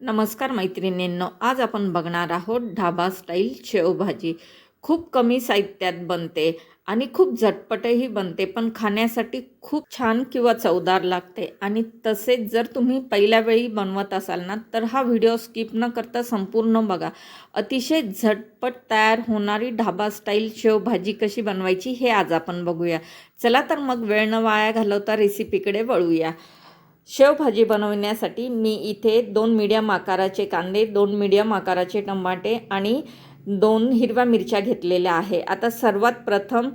नमस्कार मैत्रिणींनो आज आपण बघणार आहोत ढाबा स्टाईल शेवभाजी. खूप कमी साहित्यात बनते आणि खूप झटपटही बनते पण खाण्यासाठी खूप छान किंवा चवदार लागते. आणि तसेच जर तुम्ही पहिल्या वेळी बनवत असाल ना तर हा व्हिडिओ स्किप न करता संपूर्ण बघा. अतिशय झटपट तयार होणारी ढाबा स्टाईल शेवभाजी कशी बनवायची हे आज आपण बघूया. चला तर मग वेळ न वाया घालवता रेसिपीकडे वळूया. शेवभाजी बनवण्यासाठी मी इथे दोन मीडियम आकाराचे कांदे दोन मीडियम आकाराचे टमाटे आणि दोन हिरव्या मिरच्या घेतलेल्या आहे. आता सर्वात प्रथम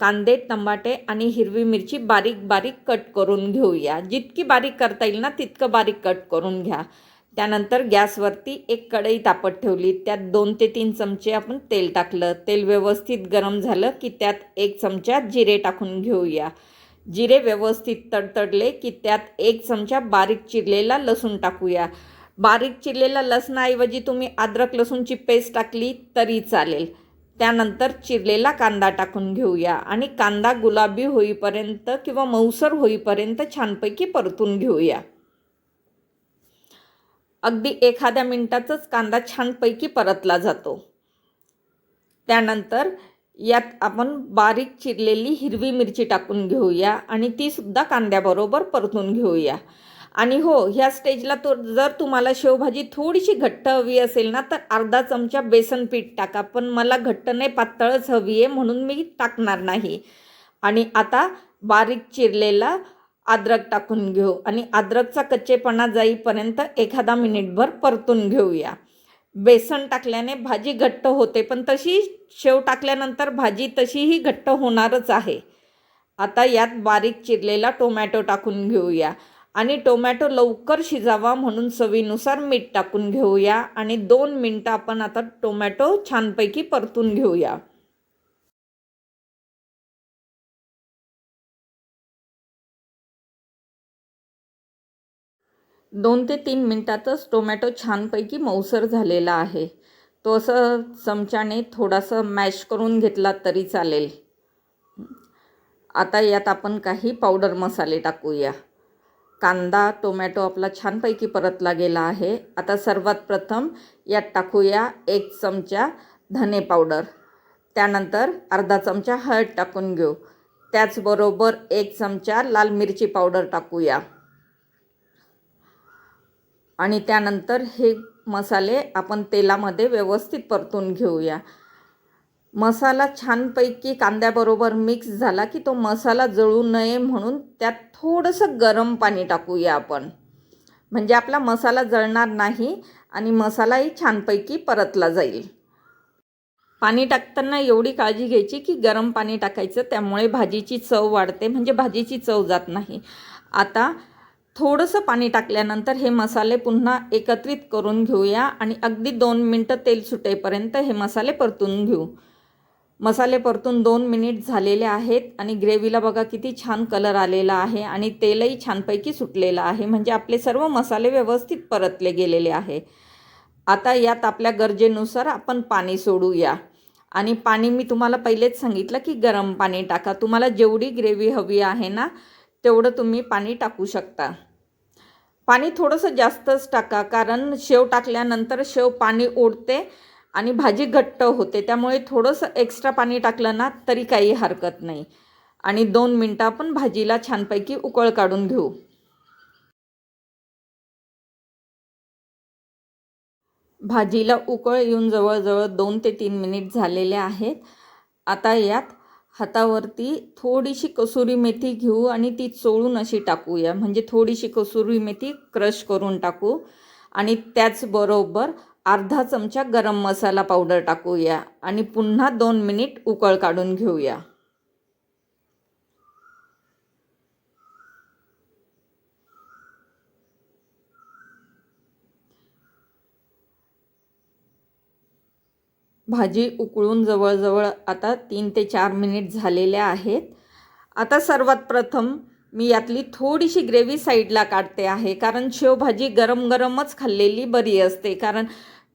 कांदे टमाटे आणि हिरवी मिरची बारीक बारीक कट करून घेऊया. जितकी बारीक करता येईल ना तितकं बारीक कट करून घ्या. त्यानंतर गॅसवरती एक कढई तापत ठेवली. त्यात दोन ते तीन चमचे आपण तेल टाकलं. तेल व्यवस्थित गरम झालं की त्यात एक चमचा जिरे टाकून घेऊया. जिरे व्यवस्थित तडतडले की त्यात एक चमचा बारीक चिरलेला लसूण टाकूया. बारीक चिरलेला लसणाऐवजी तुम्ही अद्रक लसूणची पेस्ट टाकली तरी चालेल. त्यानंतर चिरलेला कांदा टाकून घेऊया आणि कांदा गुलाबी होईपर्यंत किंवा मऊसर होईपर्यंत छानपैकी परतून घेऊया. अगदी एखाद्या मिनिटातच कांदा छानपैकी परतला जातो. त्यानंतर यात आपण बारीक चिरलेली हिरवी मिरची टाकून घेऊया आणि तीसुद्धा कांद्याबरोबर परतून घेऊया. आणि हो ह्या स्टेजला तो जर तुम्हाला शेवभाजी थोडीशी घट्ट हवी असेल ना तर अर्धा चमचा बेसन पीठ टाका. पण मला घट्ट नाही पातळच हवी आहे म्हणून मी टाकणार नाही. आणि आता बारीक चिरलेला अद्रक टाकून घेऊ. आणि अद्रकचा कच्चेपणा जाईपर्यंत एखादा मिनिटभर परतून घेऊया. बेसन टाकल्याने भाजी घट्ट होते पण तशी शेव टाकल्यानंतर भाजी तशीही घट्ट होणारच आहे. आता यात बारीक चिरलेला टोमॅटो टाकून घेऊया आणि टोमॅटो लवकर शिजावा म्हणून चवीनुसार मीठ टाकून घेऊया आणि दोन मिनटं आपण आता टोमॅटो छानपैकी परतून घेऊया. दोन ते तीन मिनटातच टोमॅटो छानपैकी मऊसर झालेला आहे. तो असं चमच्याने थोडासा मॅश करून घेतला तरी चालेल. आता यात आपण काही पावडर मसाले टाकूया. कांदा टोमॅटो आपला छानपैकी परतला गेला आहे. आता सर्वात प्रथम यात टाकूया एक चमचा धने पावडर. त्यानंतर अर्धा चमचा हळद टाकून घेऊ. त्याचबरोबर एक चमचा लाल मिरची पावडर टाकूया. आणि त्यानंतर हे मसाले आपण तेलामध्ये व्यवस्थित परतून घेऊया. मसाला छानपैकी कांद्याबरोबर मिक्स झाला की तो मसाला जळू नये म्हणून त्यात थोडंसं गरम पाणी टाकूया आपण. म्हणजे आपला मसाला जळणार नाही आणि मसालाही छानपैकी परतला जाईल. पाणी टाकताना एवढी काळजी घ्यायची की गरम पाणी टाकायचं त्यामुळे भाजीची चव वाढते. म्हणजे भाजीची चव जात नाही. आता थोडंसं पाणी टाकल्यानंतर हे मसाले पुन्हा एकत्रित करून घेऊया आणि अगदी दोन मिनटं तेल सुटेपर्यंत हे मसाले परतून घेऊ. मसाले परतून दोन मिनिट झालेले आहेत आणि ग्रेव्हीला बघा किती छान कलर आलेला आहे आणि तेलही छानपैकी सुटलेलं आहे. म्हणजे आपले सर्व मसाले व्यवस्थित परतले गेलेले आहे. आता यात आपल्या गरजेनुसार आपण पाणी सोडूया. आणि पाणी मी तुम्हाला पहिलेच सांगितलं की गरम पाणी टाका. तुम्हाला जेवढी ग्रेव्ही हवी आहे ना तेवढं तुम्ही पाणी टाकू शकता. पाणी थोडंसं जास्तच टाका कारण शेव टाकल्यानंतर शेव पाणी ओढते आणि भाजी घट्ट होते. त्यामुळे थोडंसं एक्स्ट्रा पाणी टाकलं ना तरी काही हरकत नाही. आणि दोन मिनटं आपण भाजीला छानपैकी उकळ काढून घेऊ. भाजीला उकळ येऊन जवळजवळ दोन ते तीन मिनिट झालेले आहेत. आता यात हातावरती थोडीशी कसुरी मेथी घेऊ आणि ती चोळून अशी टाकूया. म्हणजे थोडीशी कसुरी मेथी क्रश करून टाकू. आणि त्याचबरोबर अर्धा चमचा गरम मसाला पावडर टाकूया. आणि पुन्हा दोन मिनिट उकळ काढून घेऊया. भाजी उकळून जवळजवळ आता तीन ते चार मिनिट झालेले आहेत. आता सर्वात प्रथम मी यातली थोडीशी ग्रेव्ही साईडला काढते आहे कारण शेवभाजी गरम गरमच खाल्लेली बरी असते. कारण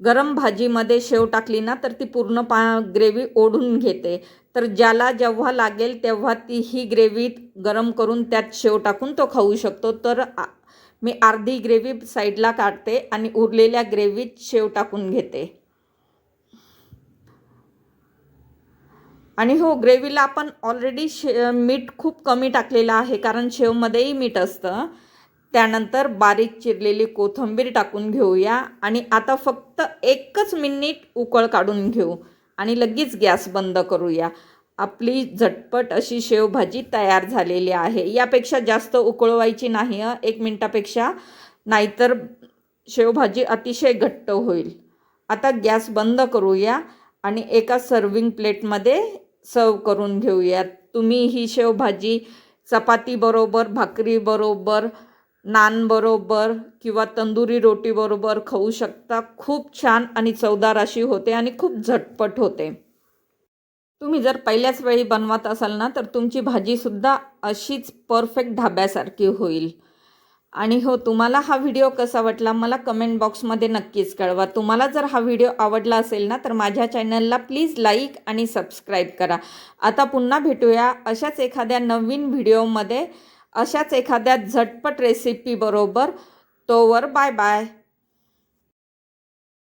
गरम भाजीमध्ये शेव टाकली ना तर ती पूर्ण पा ग्रेव्ही ओढून घेते. तर ज्याला जेव्हा लागेल तेव्हा ती ही ग्रेव्ही गरम करून त्यात शेव टाकून तो खाऊ शकतो. तर मी अर्धी ग्रेव्ही साईडला काढते आणि उरलेल्या ग्रेव्हीत शेव टाकून घेते. आणि हो ग्रेव्हीला आपण ऑलरेडी शे मीठ खूप कमी टाकलेलं आहे कारण शेवमध्येही मीठ असतं. त्यानंतर बारीक चिरलेली कोथिंबीर टाकून घेऊया. आणि आता फक्त एकच मिनिट उकळ काढून घेऊ. आणि लगेच गॅस बंद करूया. आपली झटपट अशी शेवभाजी तयार झालेली आहे. यापेक्षा जास्त उकळवायची नाही एक मिनटापेक्षा. नाहीतर शेवभाजी अतिशय घट्ट होईल. आता गॅस बंद करूया. आणि एका सर्विंग प्लेटमध्ये सर्व करून घेऊयात. तुम्ही ही शेवभाजी चपातीबरोबर भाकरीबरोबर नानबरोबर किंवा तंदुरी रोटीबरोबर खाऊ शकता. खूप छान आणि चवदार अशी होते आणि खूप झटपट होते. तुम्ही जर पहिल्याच वेळी बनवत असाल ना तर तुमची भाजीसुद्धा अशीच परफेक्ट ढाब्यासारखी होईल. आणि हो तुम्हाला हा व्हिडिओ कसा वाटला मला कमेंट बॉक्समध्ये नक्कीच कळवा. तुम्हाला जर हा व्हिडिओ आवडला असेल ना तर माझ्या चॅनलला प्लीज लाईक आणि सबस्क्राईब करा. आता पुन्हा भेटूया अशाच एखाद्या नवीन व्हिडिओमध्ये अशाच एखाद्या झटपट रेसिपीबरोबर तोवर बाय बाय